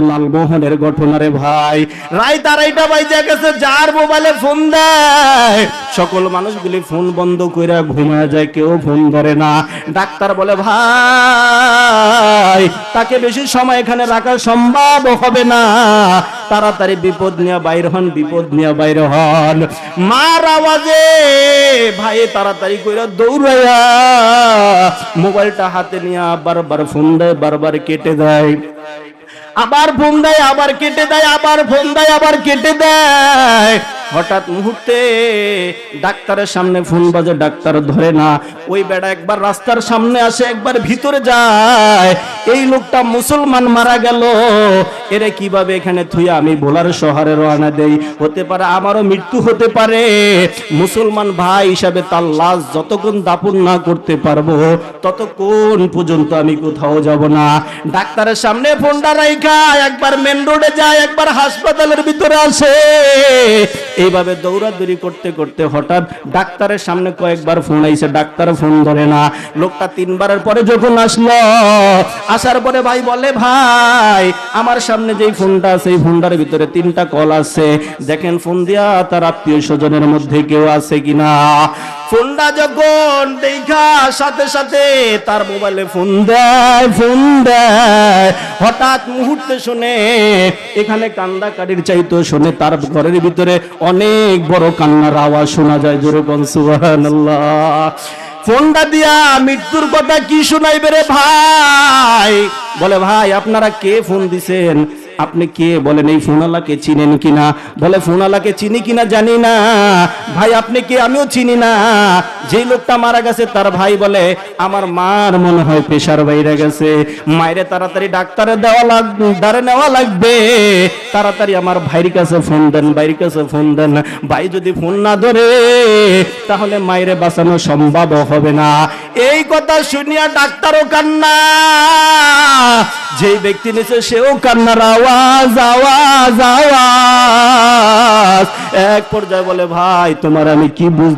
লালমোহনের ঘটনা রে ভাই। রাত আড়াইটা বাইজা গেছে, যার মোবাইলে ফোন দেয়। সকল মানুষগুলি ফোন বন্ধ করে ঘুমায় যায়, কেউ ফোন ধরে না। ডাক্তার বলে, ভাই, তাকে বেশি সময় এখানে রাখা সম্ভব হবে না। তাড়াতাড়ি বিপদ নিয়ে বাইর হন, বিপদ নিয়ে বাইর হন। মার আওয়াজে ভাই তাড়াতাড়ি করে দৌড়াইয়া মোবাইলটা হাতে নিয়ে বারবার ফোন দেয়, বারবার কেটে দেয়। আবার ফোন দেয়, আবার কেটে দেয়, আবার ফোন দেয়, আবার কেটে দেয়। হঠাৎ মুহূর্তে ডাক্তারের সামনে ফোন বাজে, ডাক্তার ধরে না। ওই বেড়া একবার রাস্তার সামনে আসে, একবার ভিতরে যায়। এই লোকটা মুসলমান মারা গেল। এরে কীভাবে এখানে থুইয়া আমি ভোলার শহরে রওনা দেই? হতে পারে আমারও মৃত্যু হতে পারে। মুসলমান ভাই হিসাবে তার লাশ যতক্ষণ দাপন না করতে পারব, ততক্ষণ পর্যন্ত আমি কোথাও যাব না। ডাক্তারের সামনে ফোনটা রাইখা, একবার মেন রোডে যায়, একবার হাসপাতালের ভিতরে আসে। এইভাবে দৌড়াদৌড়ি করতে করতে হঠাৎ ডাক্তারের সামনে কয়েকবার ফোন আইছে, ডাক্তার ফোন ধরে না। লোকটা তিনবারের পরে যখন আসলো আসার পরে ভাই বলে, ভাই, আমার সামনে যেই ফোনটা আছে, এই ফোনটার ভিতরে তিনটা কল আছে। দেখেন ফোন দিয়া তার আত্মীয় স্বজনের মধ্যে কেউ আছে কিনা? ফোনটা যখন দেখা, সাথে সাথে তার মোবাইলে ফোন দেয় ফোন দেয়। হঠাৎ মুহূর্তে শুনে, এখানে কান্দা কাটির চাইতো শুনে তার ঘরের ভিতরে অনেক বড় কান্নার আওয়াজ শোনা যায়। জোরে সুবহানাল্লাহ। ফোনটা দিয়া মৃত্যুর কথা কি শোনাইবে রে ভাই? বলে ভাই আপনারা কে ফোন দিছেন? আপনি কে বলেন, এই ফোনালাকে চিনেন কিনা বলে, ফোনালাকে চিনি কিনা জানি না। ভাই, আপনি কে? আমিও চিনি না। যেই লোকটা মারা গেছে, তার ভাই বলে, আমার মার মনে হয় পেশার বাইরে গেছে। মায়েরে তাড়াতাড়ি ডাক্তারে দেওয়া লাগবে দাঁড়ে নেওয়া লাগবে। তাড়াতাড়ি আমার ভাইয়ের কাছে ফোন দেন, ভাইয়ের কাছে ফোন দেন। ভাই যদি ফোন না ধরে, তাহলে মায়েরে বাঁচানো সম্ভব হবে না। এই কথা শুনিয়া ডাক্তারও কান্না। যে ব্যক্তি নিচে সেও কান্নার আওয়াজ আওয়াজ আওয়াজ। এক পর্যায়ে বলে, ভাই, তোমার আমি কি বুঝ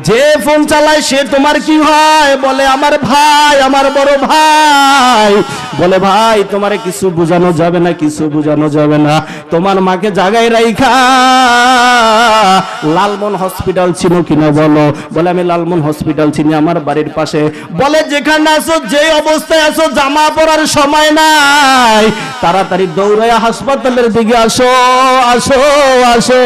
যে ফোন চালায় সে তোমার কি হয়? বলে, আমার ভাই, আমার বড় ভাই। বলে, ভাই, তোমারে কিছু বোঝানো যাবে না, কিছু বোঝানো যাবে না। তোমার মাকে জাগায় রাইখা। লালমন হসপিটাল ছিল কিনা বলো? বলে, আমি লালমন হসপিটাল চিনি, আমার বাড়ির পাশে। বলে, যেখানে আছো, যে অবস্থায় আছো, জামা পরার সময় নাই। তাড়াতাড়ি দৌড়াইয়া হাসপাতালের দিকে আসো আসো আসো।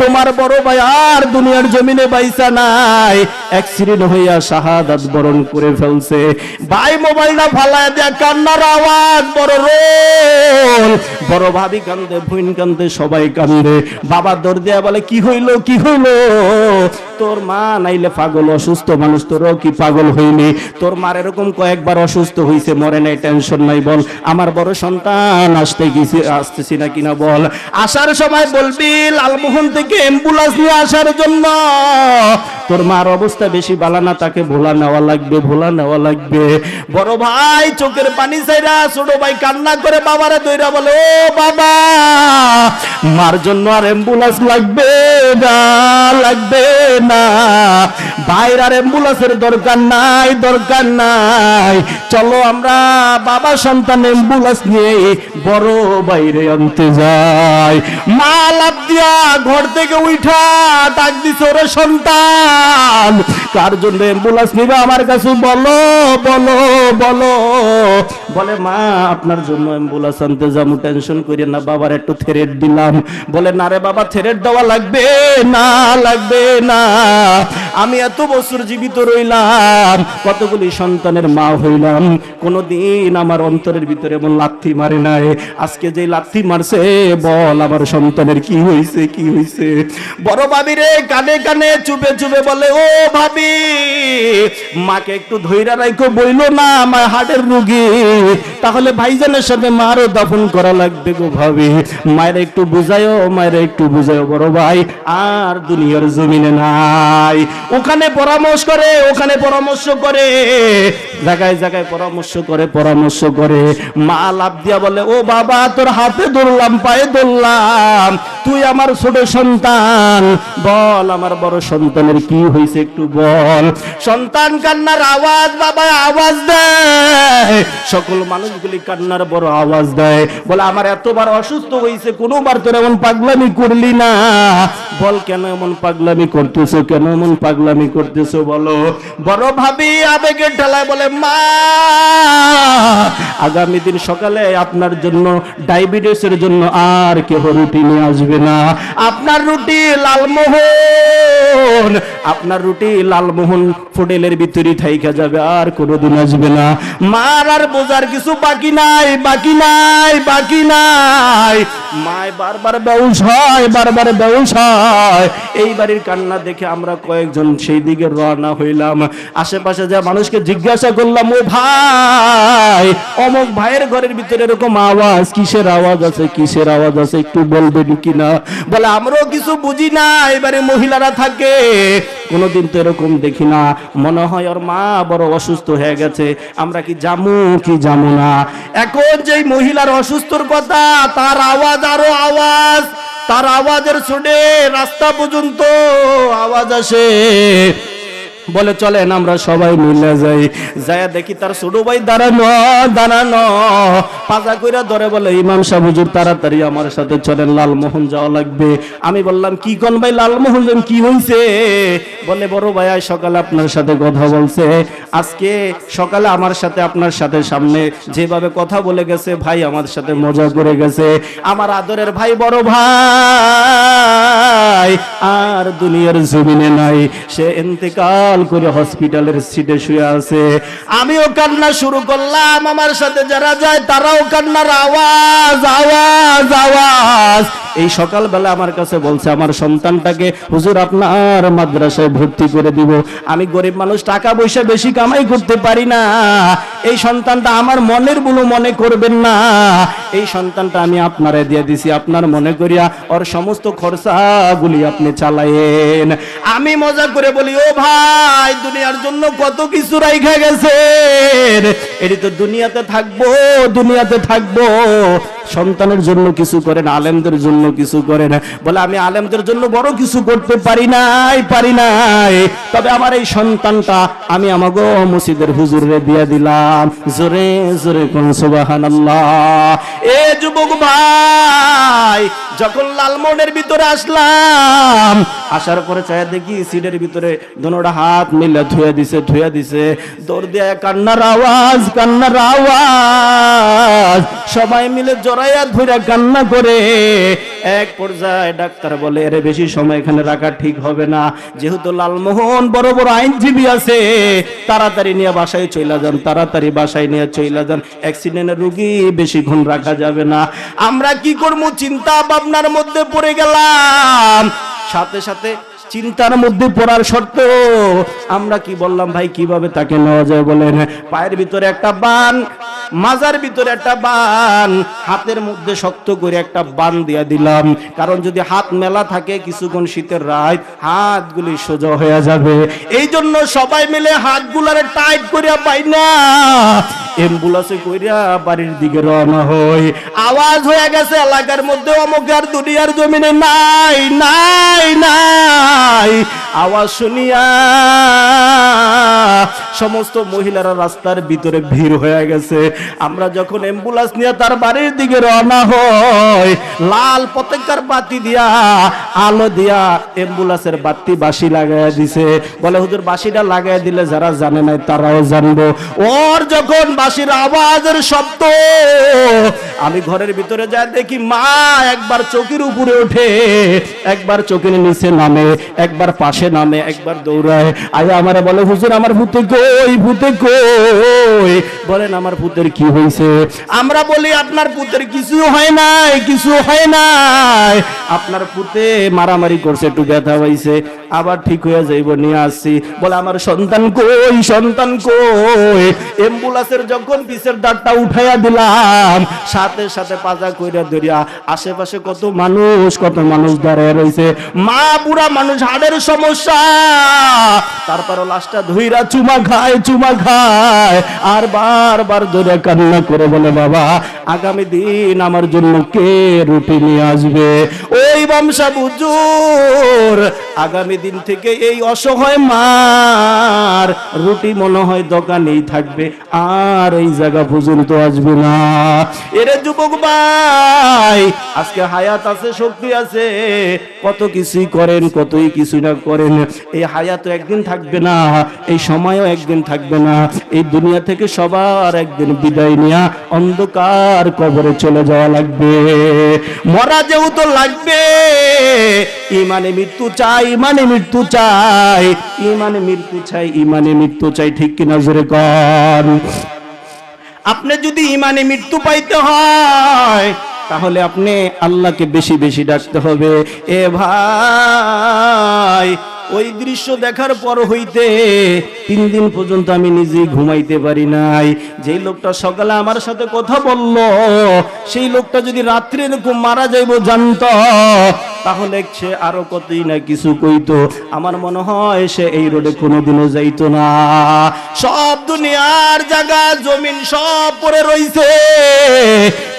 তোমার বড় ভাই আর দুনিয়ার জমিনে বাইসা নাই। অ্যাক্সিডেন্ট হইয়া শাহাদাত বরণ করে ফেলছে। ভাই, মোবাইলটা ফালায় দেয়া কান্নার আওয়াজ, বড় রোল। বড় ভাবি কান্দে, ভুইন কান্দে, সবাই কান্দে। বাবা দৌড় দেয়া বলে, কি হইল কি হইল? তোর মা নাইলে পাগল, অসুস্থ মানুষ তোরও কি পাগল হইনি তোর মার এরকম কয়েকবার অসুস্থ হইছে, মরে নাই, টেনশন নাই, বল। আমার বড় সন্তান আসতে গেছি আসতেছি না কিনা বল। আসার সময় বলবি, লালমোহন থেকে অ্যাম্বুলেন্স নিয়ে আসার জন্য। তোর মার অবস্থা বেশি বালা না, তাকে ভোলা নেওয়া লাগবে, ভোলা নেওয়া লাগবে। বড় ভাই চোখের পানি চাইরা ছোট ভাই কান্না করে বাবারে দইরা বলে, ও বাবা, মার জন্য আর অ্যাম্বুলেন্স লাগবে না লাগবে না। বাইর আর অ্যাম্বুলেন্সের দরকার নাই দরকার নাই। চলো আমরা বাবা সন্তান অ্যাম্বুলেন্স নিয়ে বড় বাইরে আনতে যাই। মা লাভ দিয়া ঘর থেকে উঠা ডাক দিছে, ওরে সন্তান, কার জন্য অ্যাম্বুলেন্স নিবে আমার কাছে? বলো বলো বলো। বলে, মা, আপনার জন্য অ্যাম্বুলেন্স আনতে যাব, টেনশন করি না, বাবার একটু থেরেট দিলাম। বলে, না রে বাবা, থেরেট দেওয়া লাগবে, না লাগবে, না। আমি এত বছর জীবিত রইলাম, কতগুলি সন্তানের মা হইলাম। কোনদিন আমার অন্তরের ভিতরে এমন লাথি মারে নাই। আজকে যে লাথি মারছে, বল আমার সন্তানের কি হইছে কি হইছে? বড় ভাবি রে, কানে কানে, চুপে চুপে বলে, ও ভাবি, মাকে একটু ধৈরা রাখো বইলো না আমার হার্টের রুগী। তাহলে ভাইজানের সাথে মারও দাফন করা লাগবে গো ভাবি। মায়ের একটু বুঝায়ও, মায়ের একটু বুঝায়ও, বড় ভাই, আর দুনিয়ার জমিনে নাই। ওখানে পরামর্শ করে, ওখানে পরামর্শ করে। জায়গায় জায়গায় পরামর্শ করে পরামর্শ করে। মা লাভ দিয়া বলে, ও বাবা, তোর হাতে ধরলাম, পায়ে ধরলাম। তুই আমার ছোট সন্তান। বল আমার বড় সন্তানের কি হয়েছে একটু বল। সন্তান কান্নার আওয়াজ বাবা আওয়াজ দেয়। সকল মানুষগুলি কান্নার বড় আওয়াজ দেয়। বলে, আমার এতবার অসুস্থ হয়েছে, কোনোবার তোর এমন পাগলামি করলি না। বল, কেন এমন পাগলামি করতেছো? কেন এমন পাগলামি করতেছো বলো? বড় ভাবি আবেগের ঠেলায় বলে, মা, আগামী দিন সকালে আপনার জন্য ডায়াবেটিসের জন্য আর কেহ রুটি নিয়ে আসবে না। আপনার রুটি লালমোহন, আপনার রুটি লালমোহন হোটেলের ভিতরে থাইকা যাবে, আর কোনোদিন আসবে না। মার আর বোঝার কিছু বাকি নাই বাকি নাই বাকি নাই। মায় বারবার বেউস হয়, বারবার বেউস হয়। এই বাড়ির কান্না দেখে আমরা কয়েকজন সেই দিকে রওনা হইলাম। আশেপাশে যা মানুষকে জিজ্ঞাসা করলাম, ও ভাই, অমুক ভাইয়ের ঘরের ভিতরে এরকম আওয়াজ, কিসের আওয়াজ আছে, কিসের আওয়াজ আছে, একটু বলবেন কিনা? বলে, আমরাও কিছু বুঝি না, এবারে মহিলারা থাকে। কোনোদিন তো এরকম দেখি না। মনে হয় ওর মা বড় অসুস্থ হয়ে গেছে। আমরা কি জামু কি জামু না। এখন যেই মহিলার অসুস্থর কথা, তার আওয়াজ আরও আওয়াজ। তার আওয়াজের শুনে রাস্তা পর্যন্ত আওয়াজ আসে। বলে চলেন আমরা সবাই মিলে যাই। যায়া দেখি তার ছোট ভাই দাঁড়ানো দাঁড়ানো। পাজা কইরা ধরে বলে, ইমাম সাহেব, হুজুর, তাড়াতাড়ি আমার সাথে চলেন, লালমোহন যাওয়া লাগবে। আমি বললাম, কি কোন ভাই লালমোহন কি হইছে? বলে, বড় ভাই আজ সকালে আপনার সাথে কথা বলছে। আজকে সকালে আমার সাথে আপনার সাথে সামনে যেভাবে কথা বলে গেছে, ভাই আমার সাথে মজা করে গেছে। আমার আদরের ভাই বড় ভাই, আর দুনিয়ার জমিনে নাই। সে ইন্তেকাল করে হসপিটালের সিটে শুয়ে আছে। আমিও কান্না শুরু করলাম, আমার সাথে যারা যায় তারাও কান্নার আওয়াজ আওয়াজ আওয়াজ। এই সকালবেলা আমার কাছে বলছে, আমার সন্তানটাকে হুজুর আপনার মাদ্রাসায় ভর্তি করে দিব। আমি গরিব মানুষ, টাকা পয়সা বেশি কামাই করতে পারি না। এই সন্তানটা আমার মনের বলো মনে করবেন না। এই সন্তানটা আমি আপনারে দিয়ে দিছি, আপনার মনে করিয়া ওর সমস্ত খরচাগুলি আপনি চালায়েন। আমি মজা করে বলি, ও ভাই দুনিয়ার জন্য কত কিছু রাইখা গেছেন। এটি তো দুনিয়াতে থাকব দুনিয়াতে থাকব। সন্তানের জন্য কিছু করেন আলেমদের জন্য কিছু করেন বলে, আমি আলেমদের জন্য বড় কিছু করতে পারি নাই পারি নাই। তবে আমার এই সন্তানটা আমি আমাগো মসজিদের হুজুরে দিয়ে দিলাম। জোরে জোরে কোন সুবহানাল্লাহ। এ যুবক ভাই, যখন লালমোহনের ভিতরে আসলাম, আসার পরে চায় দেখি সিটের ভিতরে দোনোটা হাত মিলে ধুয়ে দিছে ধুয়ে দিছে। দৌড় দিয়ে কান্নার আওয়াজ কান্নার আওয়াজ। সবাই মিলে জড়াইয়া ধরে কান্না করে। এক পর্যায়ে ডাক্তার বলে, এর বেশি সময় এখানে রাখা ঠিক হবে না। যেহেতু লালমোহন বড় বড় আইনজীবী আছে, তাড়াতাড়ি নিয়ে বাসায় চইলা যান, তাড়াতাড়ি বাসায় নিয়ে চইলা যান। অ্যাক্সিডেন্টের রুগী বেশিক্ষণ রাখা যাবে না। আমরা কি করব? চিন্তা ভাবনার মধ্যে পড়ে গেলাম। সাথে সাথে চিন্তার মধ্যে পড়ার শর্ত আমরা কি বললাম, ভাই, কীভাবে তাকে নেওয়া যায় বলেন? পায়ের ভিতরে একটা বান মাজার ভিতরে একটা বান, হাতের মধ্যে শক্ত করে একটা বান দিয়া দিলাম। কারণ যদি হাত মেলা থাকে কিছুক্ষণ শীতের রাত, হাতগুলি সোজা হয়ে যাবে। এই জন্য সবাই মিলে হাতগুলারে টাইট করিয়া পাই না এম্বুলেন্সে কইরা বাড়ির দিকে রওনা হই। আওয়াজ হয়ে গেছে, এলাকার মধ্যে অমুক আর দুনিয়ার জমিনে নাই নাই নাই। আওয়াজ শুনিয়া সমস্ত মহিলারা রাস্তার ভিতরে ভিড় হয়ে গেছে। আমরা যখন অ্যাম্বুলেন্স নিয়ে তার বাড়ির দিকে রওনা হই, লাল পতাকার বাতি দিয়া, আলো দিয়া অ্যাম্বুলেন্সের বাতি বাসি লাগাইয়া দিছে। বলে, হুজুর বাসিটা লাগাই দিলে যারা জানে নাই তারাও জানব। ওর যখন বাসির আওয়াজের শব্দ, আমি ঘরের ভিতরে যাই দেখি মা একবার চোখের উপরে ওঠে, একবার চোখের নিচে নামে, একবার পাশে নামে, একবার দৌড়ায়। আয় আমারে বলে, হুজুর, আমার ভূতে কই ভূতে কই? বলেন, আমার ভূতের কি হয়েছে আমরা বলি, আপনার পুতের কিছু হয় নাই কিছু হয় নাই। আপনার পুতে মারামারি করছে, একটু ব্যথা হয়েছে আবার ঠিক হয়ে যাইব, নিয়ে আসছি। বলে, আমার সন্তান কই সন্তান কই? এম্বুলেন্সের যখন পিসের দাঁতটা উঠাইয়া দিলাম, সাথে সাথে পাজা কইরা ধরিয়া, আশেপাশে কত মানুষ কত মানুষ দাঁড়িয়ে রয়েছে মা বুড়া মানুষ, হাড়ের সমস্যা। তারপরও লাশটা ধইরা চুমা খায় চুমা খায়। আর বারবার ধরে কান্না করে বলে, বাবা, আগামী দিন আমার জন্য কে রুটি নিয়ে আসবে? ওই বামসা বুজুর, আগামী দিন থেকে এই অসহায় মার রুটি মনে হয় দোকানেই থাকবে, আর এই জায়গা পর্যন্ত আসবে না। এরে যুবক ভাই, আজকে হায়াত আছে, শক্তি আছে, কত কিছুই করেন, কতই কিছু না করেন, এই হায়াত একদিন থাকবে না, এই সময়ও একদিন থাকবে না, এই দুনিয়া থেকে সবার একদিন বিদায় নিয়ে অন্ধকার কবরে চলে যাওয়া লাগবে। মরা যেহেতু লাগবে, ইমানে মৃত্যু চাই, ইমানে মৃত্যু চাই, ইমানে মৃত্যু চাই, ইমানে মৃত্যু চাই, ঠিক কিনা জোরে কর আপনি যদি ইমানে মৃত্যু পাইতে হয়, তাহলে আপনি আল্লাহকে বেশি বেশি ডাকতে হবে। এ ভাই ওই দৃশ্য দেখার পর হইতে তিন দিন পর্যন্ত আমি নিজেই ঘুমাইতে পারি নাই। যেই লোকটা সকালে আমার সাথে কথা বলল, সেই লোকটা যদি রাত্রে এরকম মারা যাইব, জানত তাহলে সে আরও কতই না কিছু কইতো। আমার মনে হয় সে এই রোডে কোনোদিনও যাইতো না। সব দুনিয়ার জায়গা, জমিন সব পড়ে রইছে।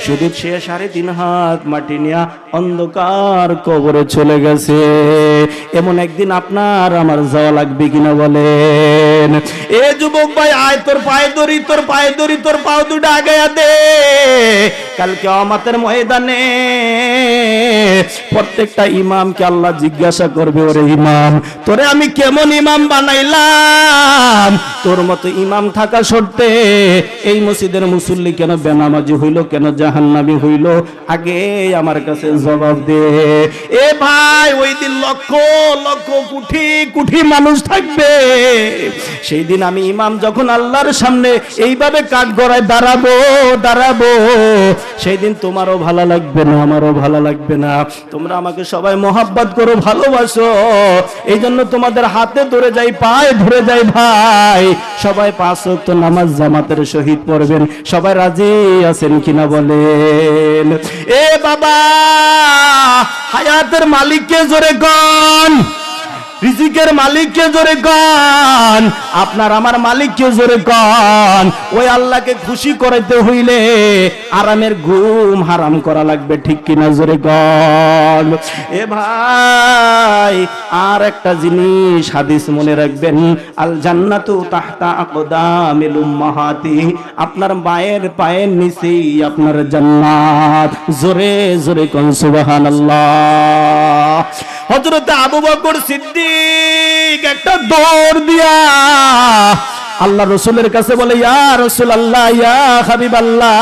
শুধু সে সাড়ে তিন হাত মাটি নিয়া অন্ধকার কবরে চলে গেছে। এমন একদিন আপনার আমার যাওয়া লাগবে কিনা বলেন। এ যুবক ভাই, আয় তোর পায়ে দড়ি তোর পায়ে দড়ি তোর পাও দুটো আগে দে। কালকে আমাদের ময়দানে প্রত্যেকটা ইমামকে আল্লাহ জিজ্ঞাসা করবে, ওরে ইমাম, তোরে আমি কেমন ইমাম বানাইলাম? তোর মতো ইমাম থাকা সত্ত্বে এই মসজিদের মুসল্লি কেন বেনামাজি হইল, কেন জাহান্নাবি হইল? আগে আমার কাছে জবাব দে। এ ভাই, ওই দিন লক্ষ লক্ষ কুঠি কুঠি মানুষ থাকবে। সেই দিন আমি ইমাম যখন আল্লাহর সামনে এইভাবে কাঠ গড়ায় দাঁড়াবো দাঁড়াবো, সেই দিন তোমারও ভালো লাগবে না, আমারও ভালো লাগবে না। তোমরা আমাকে সবাই মোহাব্বত করো, ভালোবাসো। এই জন্য তোমাদের হাতে ধরে যাই, পায়ে ধরে যাই ভাই। সবাই পাঁচ তো নামাজ জামাতের শহীদ পড়বেন। সবাই রাজি আছেন কিনা বলেন? এ বাবা, হায়াতের মালিককে জোরে গন রিজিকের মালিককে জোরে গান। আপনার আমার মালিককে জোরে গান। ওই আল্লাহকে খুশি করাইতে হইলে আরামের ঘুম হারাম করা লাগবে, ঠিক কিনা জোরে গান? এ ভাই, আর একটা জিনিস হাদিস মনে রাখবেন। আল জান্নাতু তাহতা আকদামিল উম্মাহাতি। আপনার মায়ের পায়ের নিচেই আপনার জান্নাত। জোরে জোরে কোন, সুবহানাল্লাহ। হযরতে আবু বকর সিদ্দিক একটা দৌড় দিয়া আল্লাহ রসুলের কাছে বলে ইয়া রসুল আল্লাহ ইয়া হাবিব আল্লাহ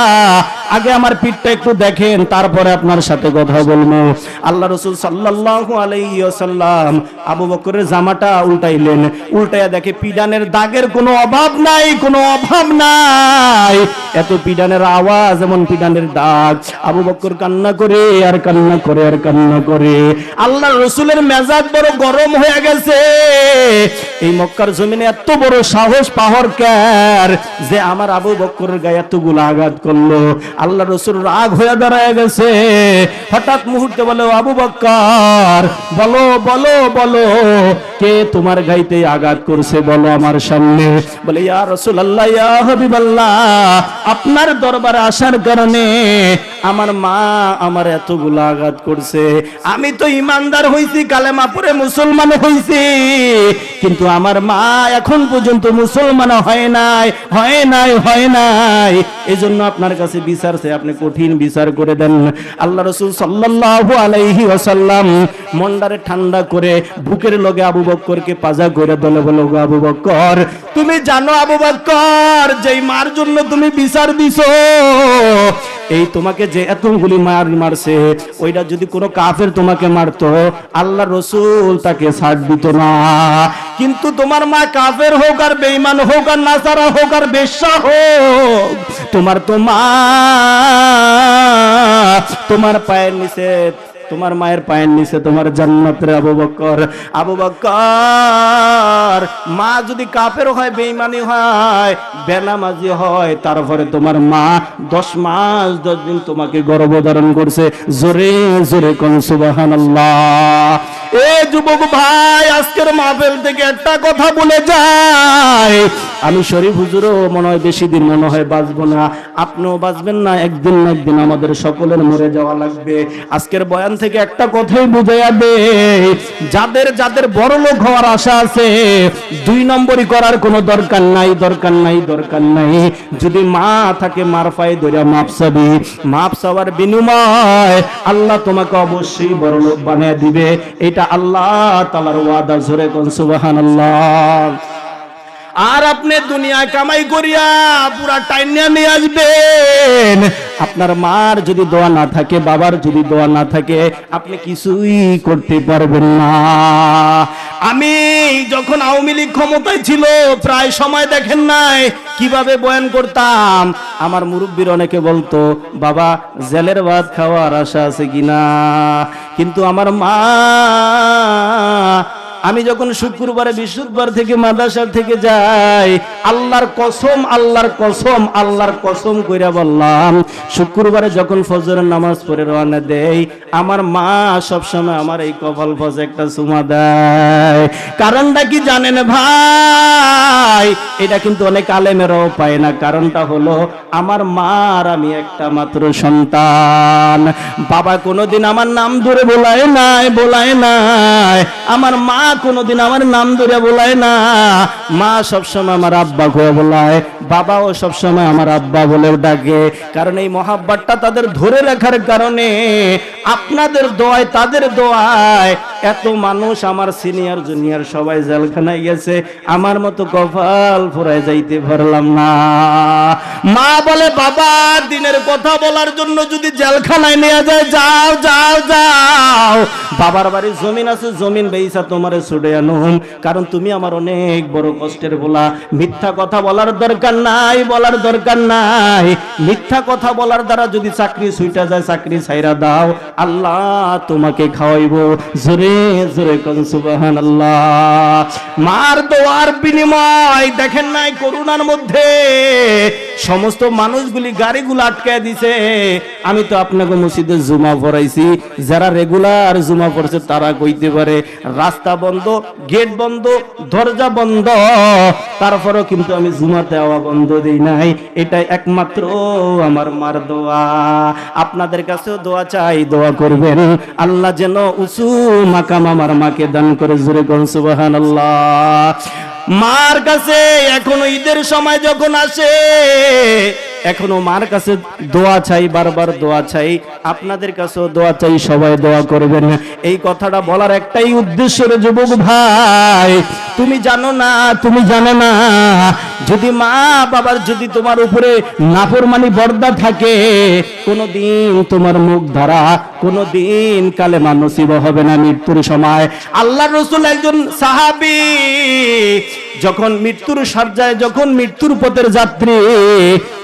আগে আমার পিঠটা একটু দেখেন, তারপরে আপনার সাথে কথা বলব। আল্লাহ রসুল সাল্লাল্লাহু আলাইহি ওয়াসাল্লাম আবু বকরের জামাটা উল্টাইলেন। উল্টাইয়া দেখে, পিডানের দাগের কোনো অভাব নাই, কোনো অভাব নাই। এত পিডানের আওয়াজ, এমন পিডানের দাগ। আবু বকর কান্না করে, আর কান্না করে, আর কান্না করে। আল্লাহ রসুলের মেজাজ বড় গরম হয়ে গেছে। এই মক্কার জমিনে এত বড় সাহস পাহর ক্যার যে আমার আবু বক্করের গায়ে এতগুলো আঘাত করল। আল্লাহ রসুল রাগ হয়ে দাঁড়ায় গেছে। হঠাৎ মুহূর্তে বলো, আবু বক্কর, বলো বলো বলো, কে তোমার গাইতে আঘাত করছে বলো আমার সামনে? বলে, ইয়া রসুল আল্লাহ ইয়া হাবিব আল্লাহ আপনার দরবারে আসার কারণে আমার মা আমার এতগুলো আঘাত করছে। আমি তো ইমানদার হইছি, কালেমা পরে মুসলমান হইছি, কিন্তু আমার মা এখন পর্যন্ত মুসলমান হয় নাই হয় নাই হয় নাই। এই জন্য আপনার কাছে বিচার চাই আপনি কঠিন বিচার করে দেন। আল্লাহ রসুল সাল্লাল্লাহু আলাইহি আসাল্লাম মন্ডারে ঠান্ডা করে, বুকের লগে আবু বক্করকে পাজা করে দলে বলো আবু বক্কর তুমি জানো আবু বক্কর যেই মার জন্য তুমি বিচার দিছো, এই তোমাকে যে এতগুলি মার মারছে, ওইটা যদি কোনো কাফের তোমাকে মারতো, আল্লাহ রসুল তাকে ছাড় দিত না। কিন্তু তোমার মা কাফের হোক আর বেঈমান হোক আর নাসারা হোক আর বেশ্যা হোক, তোমার তো মা, তোমার পায়ের নিচে তোমার মায়ের পায়ের নিচে তোমার জান্নাতের আবু বকর আবু বকর মা যদি কাফের হয় বেইমানি হয়, বেনামাজি হয়, তারপরে তোমার মা দশ মাস, দশ দিন তোমাকে গর্ভধারণ করছে। জোরে জোরে কোন, সুবহানাল্লাহ। এ যুবক ভাই, আজকের মাহফিল থেকে একটা কথা বলে যায় আমি শরীফ হুজুরও মনে হয় বেশি দিন মনে হয় বাঁচবো না। আপনিও বাঁচবেন না, একদিন না একদিন আমাদের সকলের মরে যাওয়া লাগবে। আজকের বয়ান থেকে একটা কথাই বুঝাইয়া দে যাদের যাদের বড় লোক হওয়ার আশা আছে, দুই নম্বরই করার কোনো দরকার নাই দরকার নাই দরকার নাই। যদি মা থাকে, মার পায়ে ধরে মাপ চাবি, মাপ চাওয়ার বিনিময় আল্লাহ তোমাকে অবশ্যই বড় লোক বানিয়ে দিবে। এটা আল্লাহ তালার ওয়াদা জোরে কোন সুবাহান আল্লাহ আর আপনি দুনিয়ায় কামাই করিয়া পুরা টাইনিয়া নিয়ে আসবেন। আপনার মার যদি দোয়া না থাকে, বাবার যদি দোয়া না থাকে, আপনি কিছুই করতে পারবেন না। আমি যখন আওয়ামী লীগ ক্ষমতায় ছিল, প্রায় সময় দেখেন নাই, কীভাবে বয়ান করতাম। আমার মুরব্বীর অনেকে বলতো, বাবা, জেলের ভাত খাওয়ার আশা আছে কিনা? কিন্তু আমার মা আমি যখন শুক্রবারে, বৃহস্পতিবার থেকে মাদ্রাসা থেকে যাই, আল্লাহর কসম আল্লাহর কসম আল্লাহর কসম কইরা বললাম, শুক্রবারে যখন ফজরের নামাজ পড়ে রওনা দেই, আমার মা সবসময় আমার এই কপাল ফজে একটা সুমা দেয়। কারণটা কি জানেন ভাই? এটা কিন্তু অনেক আলেমেরাও পায় না। কারণটা হলো, আমার মার আমি একটা মাত্র সন্তান। বাবা কোনোদিন আমার নাম ধরে বলায় নাই বলায় নাই। আমার মা কোনোদিন আমার নাম ধরে বলায় না। মা সবসময় আমার আব্বা করে বলায়, বাবাও সবসময় আমার আব্বা বলে ডাকে। কারণ এই মহাব্বারটা তাদের ধরে রাখার কারণে, আপনাদের দোয়ায় তাদের দোয়ায় এত মানুষ আমার সিনিয়র, জুনিয়র সবাই জেলখানায় গেছে। আমার মতো কপাল ফুরায় যাইতে পারলাম না। মা বলে, বাবা, দিনের কথা বলার জন্য যদি জেলখানায় নিয়ে যায়, যাও যাও যাও। বাবার বাড়ির জমিন আছে, জমিন বেইসা তোমারে ছুড়ে আনুম কারণ তুমি আমার অনেক বড় কষ্টের বলা মিথ্যা কথা বলার দরকার নাই, বলার দরকার নাই। মিথ্যা কথা বলার দ্বারা যদি চাকরি ছুইটা যায়, চাকরি ছাইরা দাও, আল্লাহ তোমাকে খাওয়াইবো। জোরে জোরে কোন সুবাহান আল্লাহ মার দোয়ার বিনিময় দেখেন নাই করুণার মধ্যে। সমস্ত মানুষগুলি গাড়িগুলো আটকায় দিছে। আমি তো আপনাকে মসজিদে জুমা পড়াইছি। যারা রেগুলার জুমা পড়ছে তারা কইতে পারে, রাস্তা বন্ধ, গেট বন্ধ, দরজা বন্ধ। তারপরেও কিন্তু আমি জুমা দেওয়া বন্ধ দিই নাই। এটাই একমাত্র আমার মার দোয়া। আপনাদের কাছেও দোয়া চাই, দোয়া করবেন। আল্লাহ যেন উঁচু মাকাম আমার মাকে দান করে, জোরে কোন সুবাহান আল্লাহ মার কাছে এখনও ঈদের সময় যখন আসে, এখনও মার কাছে দোয়া চাই, বারবার দোয়া চাই। আপনাদের কাছেও দোয়া চাই, সবাই দোয়া করবেন। এই কথাটা বলার একটাই উদ্দেশ্য রে যুবক ভাই তুমি জানো না, তুমি জানো না। যদি মা বাবার যদি তোমার উপরে নাফরমানি বর্দা থাকে, কোনোদিন তোমার মুখ ধরা, কোনোদিন কালে নসিব হবে না মৃত্যুর সময়। আল্লাহ রসুল একজন সাহাবী, যখন মৃত্যুর সজ্জায় যখন মৃত্যুর পথের যাত্রী,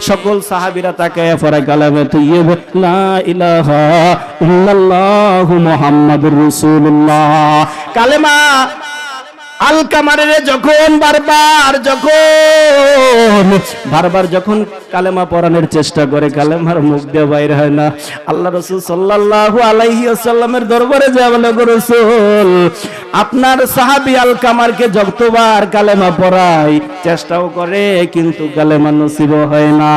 সকল সাহাবীরা তাকে ফরা কালামে তুইয়ে লা ইলাহা ইল্লাল্লাহু মুহাম্মাদুর রাসূলুল্লাহ। কালেমা আল কামারের যখন, বারবার যখন বারবার যখন কালেমা পড়ানোর চেষ্টা করে, কালেমার মুখ দিয়ে বাইর হয় না। আল্লাহ রসুল আলাইহি আসাল্লামের দরবারে যা বলে গো রসুল, আপনার সাহাবি আল কামারকে যতবার কালেমা পড়াই চেষ্টাও করে, কিন্তু কালেমা নসিব হয় না।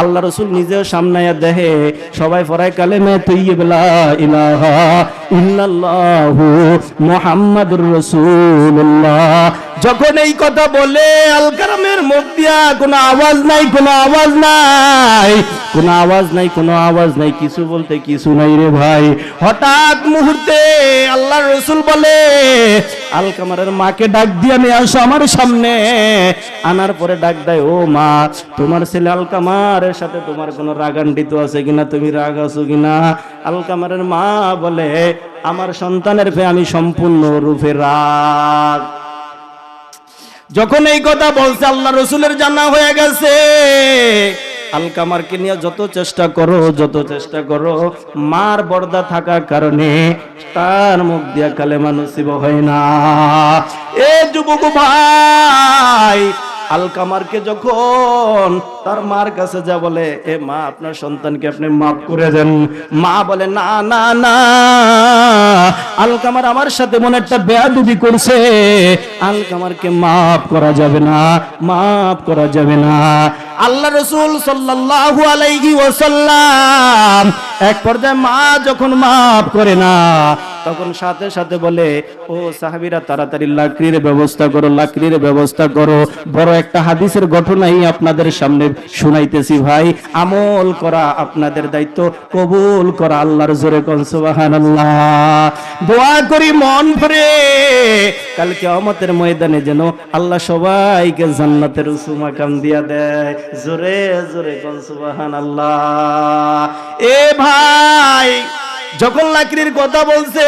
আল্লাহ রসুল নিজেও সামনে দেখে, সবাই পড়ায়, কালেমে তুই ইলাহা ইল্লাল্লাহু মুহাম্মাদুর রাসূলুল্লাহ যখন এই কথা বলে আল কারামের মুখ দিয়া, কোনো আওয়াজ নাই, কোনো আওয়াজ নাই। কোনো আওয়াজ নাই, কোনো আওয়াজ নাই, কিছু বলতে কিছু নাই রে ভাই। হঠাৎ মুহূর্তে আল্লাহ রসুল বলে, আলকামারের মাকে ডাক দিয়ে নিয়ে আসো আমার সামনে। আনার পরে ডাক দেয়, ও মা, তোমার ছেলে আলকামারের সাথে তোমার কোনো রাগান্বিত আছে কিনা? তুমি রাগ আছো কিনা? আলকামারের মা বলে, আমার সন্তানের ফে আমি সম্পূর্ণ রূপে রাগ। যখন এই কথা বলছে, আল্লাহ রসুলের জানা হয়ে গেছে। আলকামারকে নিয়ে যত চেষ্টা করো, যত চেষ্টা করো, মার বর্দা থাকার কারণে তার মুখ দিয়া কালে মানুষ হয় না। এ যুবক ভাই আলকামারকে যখন তার মার কাছে যা বলে, এ মা, আপনার সন্তানকে আপনি মাফ করে দেন। মা বলে, না না না, আলকামার আমার সাথে মনে একটা বেয়াদুবি করছে। আলকামারকে মাফ করা যাবে না, মাফ করা যাবে না। আল্লাহ রসুল সাল্লাল্লাহু আলাইহি ওয়াসাল্লাম এক পর্যায়ে মা যখন মাফ করে না তখন সাথে সাথে বলে, ও সাহাবীরা, তাড়াতাড়ি লাকড়ির ব্যবস্থা করো, লাকড়ির ব্যবস্থা করো। বড় একটা হাদিসের ঘটনাই আপনাদের সামনে শুনাইতেছি ভাই। আমল করা আপনাদের দায়িত্ব, কবুল করা আল্লাহর জোরে কোন, সুবহানাল্লাহ। দোয়া করি মন ভরে। কাল কিয়ামতের ময়দানে যেন আল্লাহ সবাইকে জান্নাতের উঁচু মাকাম দিয়া দেয়। জোরে জোরে কোন, সুবহানাল্লাহ। এ ভাই যখন লাকড়ির কথা বলছে